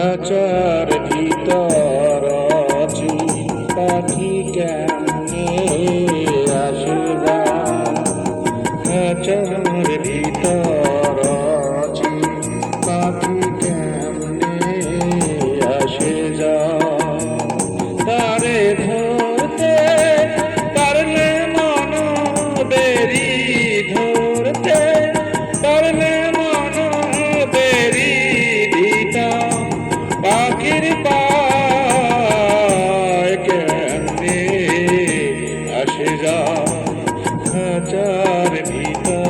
খাঁচার ভিতর ভিতর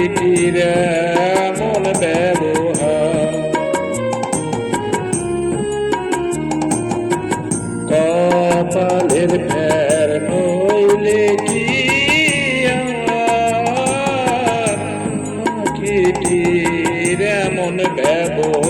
পাখিটির এমন ব্যবহার। কপালের ফের নইলে কি আর? পাখিটির এমন ব্যবহার।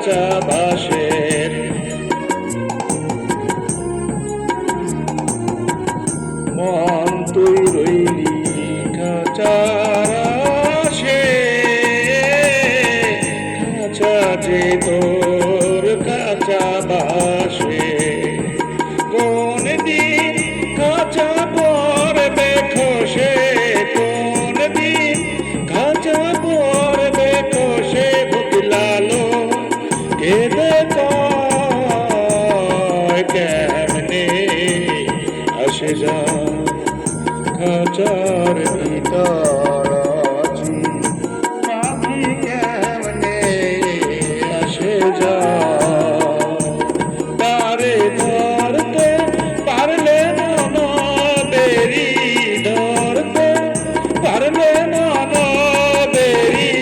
কাঁচা বাসের খাঁচার ভিতর আসে যা? পারে ধরতে পারলে না বেরি ধরতে পারলে না বেরি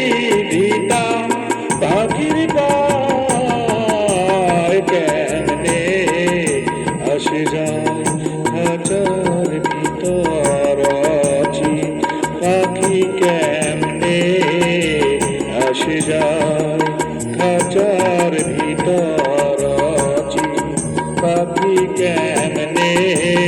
দিতাম পাখির পায় কেমনে আসে যায় খাঁচার ভিতর পাখি কেমনে